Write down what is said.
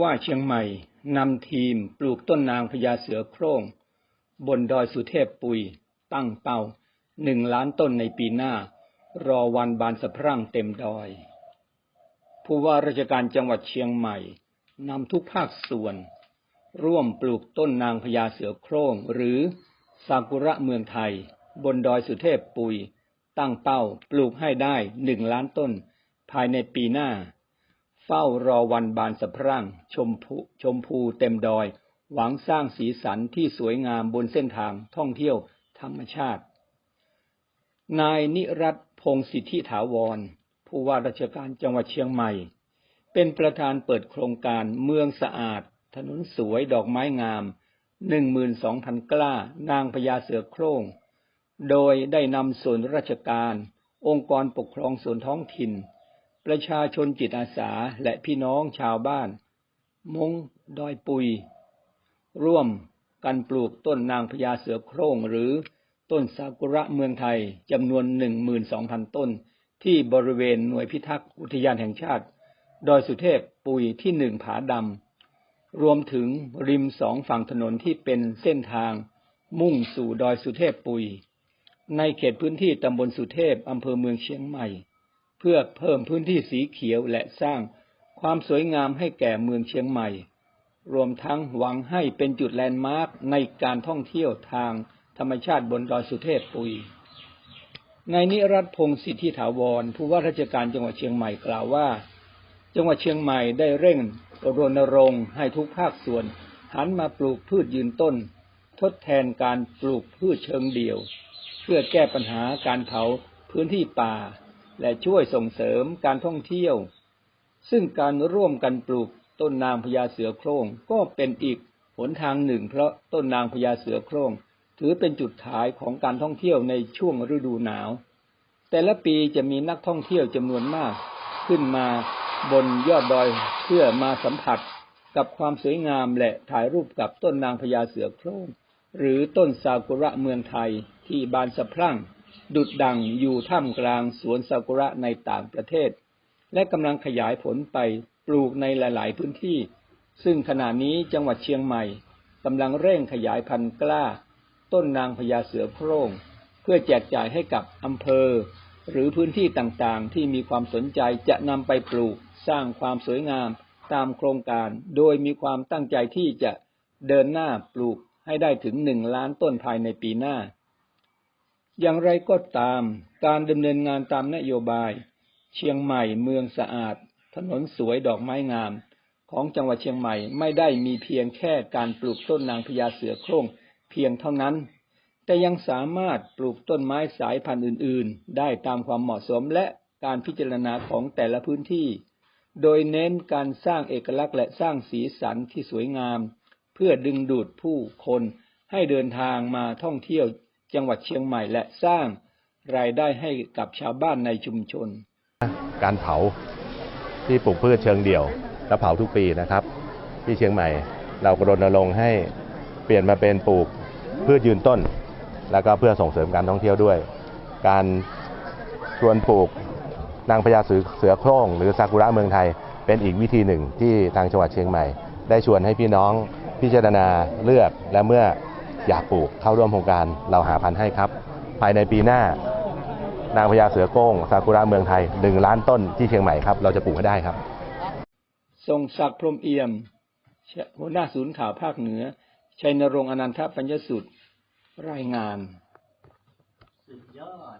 ว่าเชียงใหม่นำทีมปลูกต้นนางพญาเสือโคร่ง บนดอยสุเทพปุย ตั้งเป้าหนึ่งล้านต้นในปีหน้า รอวันบานสะพรั่งเต็มดอย ผู้ว่าราชการจังหวัดเชียงใหม่นำทุกภาคส่วน ร่วมปลูกต้นนางพญาเสือโคร่ง หรือซากุระเมืองไทย บนดอยสุเทพปุย ตั้งเป้าปลูกให้ได้หนึ่งล้านต้น ภายในปีหน้า เฝ้ารอวันบานสะพรั่ง ชมพูชมพูเต็มดอย หวังสร้างสีสันที่สวยงามบนเส้นทางท่องเที่ยวธรรมชาติ นายนิรัตพงศ์สิทธิถาวร ผู้ว่าราชการจังหวัดเชียงใหม่ เป็นประธานเปิดโครงการเมืองสะอาด ถนนสวยดอกไม้งาม 12,000 กล้านางพญาเสือโคร่ง โดยได้นำส่วนราชการ องค์กรปกครองส่วนท้องถิ่น ประชาชนจิตอาสาและพี่น้องชาวบ้าน มงดอยปุย ร่วมกันปลูกต้นนางพญาเสือโคร่งหรือต้นซากุระเมืองไทยจำนวน 12,000 ต้น ที่บริเวณหน่วยพิทักษ์อุทยานแห่งชาติ ดอยสุเทพปุยที่หนึ่งผาดำ รวมถึงริมสองฝั่งถนนที่เป็นเส้นทาง มุ่งสู่ดอยสุเทพปุย ในเขตพื้นที่ตำบลสุเทพอำเภอเมืองเชียงใหม่ เพื่อเพิ่มพื้นที่สีเขียวและสร้างความสวยงามให้แก่เมืองเชียงใหม่ รวมทั้งหวังให้เป็นจุดแลนด์มาร์คในการท่องเที่ยวทางธรรมชาติบนดอยสุเทพปุยนายนิรัตพงศ์สิทธิถาวร ผู้ว่าราชการจังหวัดเชียงใหม่กล่าวว่า จังหวัดเชียงใหม่ได้เร่งรณรงค์ให้ทุกภาคส่วน หันมาปลูกพืชยืนต้น ทดแทนการปลูกพืชเชิงเดี่ยว เพื่อแก้ปัญหาการเผาพื้นที่ป่า และช่วยส่งเสริมการท่องเที่ยว ซึ่งการร่วมกันปลูกต้นนางพญาเสือโคร่งก็เป็นอีกหนทางหนึ่ง เพราะต้นนางพญาเสือโคร่งถือเป็นจุดขายของการท่องเที่ยวในช่วงฤดูหนาว แต่ละปีจะมีนักท่องเที่ยวจำนวนมาก ขึ้นมาบนยอดดอยเพื่อมาสัมผัสกับความสวยงามและถ่ายรูปกับต้นนางพญาเสือโคร่งหรือต้นซากุระเมืองไทยที่บานสะพรั่ง ดุดดังอยู่ท่ามกลางสวนซากุระในต่างประเทศ และกำลังขยายผลไปปลูกในหลาย ๆ พื้นที่ ซึ่งขณะนี้จังหวัดเชียงใหม่กำลังเร่งขยายพันธุ์กล้า ต้นนางพญาเสือโคร่ง เพื่อแจกจ่ายให้กับอำเภอ หรือพื้นที่ต่างๆ ที่มีความสนใจจะนำไปปลูกสร้างความสวยงามตามโครงการ โดยมีความตั้งใจที่จะเดินหน้าปลูกให้ได้ถึงหนึ่งล้านต้นภายในปีหน้า อย่างไรก็ตาม การดำเนินงานตามนโยบาย เชียงใหม่เมืองสะอาด ถนนสวยดอกไม้งาม ของจังหวัดเชียงใหม่ไม่ได้มีเพียงแค่การปลูกต้นนางพญาเสือโคร่งเพียงเท่านั้น แต่ยังสามารถปลูกต้นไม้สายพันธุ์อื่น ๆ ได้ตามความเหมาะสมและการพิจารณาของแต่ละพื้นที่ โดยเน้นการสร้างเอกลักษณ์และสร้างสีสันที่สวยงาม เพื่อดึงดูดผู้คนให้เดินทางมาท่องเที่ยว จังหวัดเชียงใหม่และสร้างรายได้ให้กับชาวบ้านในชุมชน การเผาที่ปลูกพืชเชิงเดี่ยว และเผาทุกปีนะครับ ที่เชียงใหม่เรากรณรงค์ให้เปลี่ยนมาเป็นปลูกพืชยืนต้น แล้วก็เพื่อส่งเสริมการท่องเที่ยวด้วย การชวนปลูกนางพญาเสือเสือโคร่งหรือซากุระเมืองไทย เป็นอีกวิธีหนึ่งที่ทางจังหวัดเชียงใหม่ ได้ชวนให้พี่น้องพิจารณาเลือกและเมื่อ อยากปลูกเข้าร่วมโครงการเราหาพันธุ์ให้ครับ ภายในปีหน้านางพญาเสือโก้งซากุระเมืองไทยหนึ่งล้านต้นที่เชียงใหม่ครับ เราจะปลูกให้ได้ครับ ทรงศักดิ์พรมเอี่ยมหัวหน้าศูนย์ข่าวภาคเหนือ ชัยนรงค์อนันทปัญญสุดรายงาน สุดยอด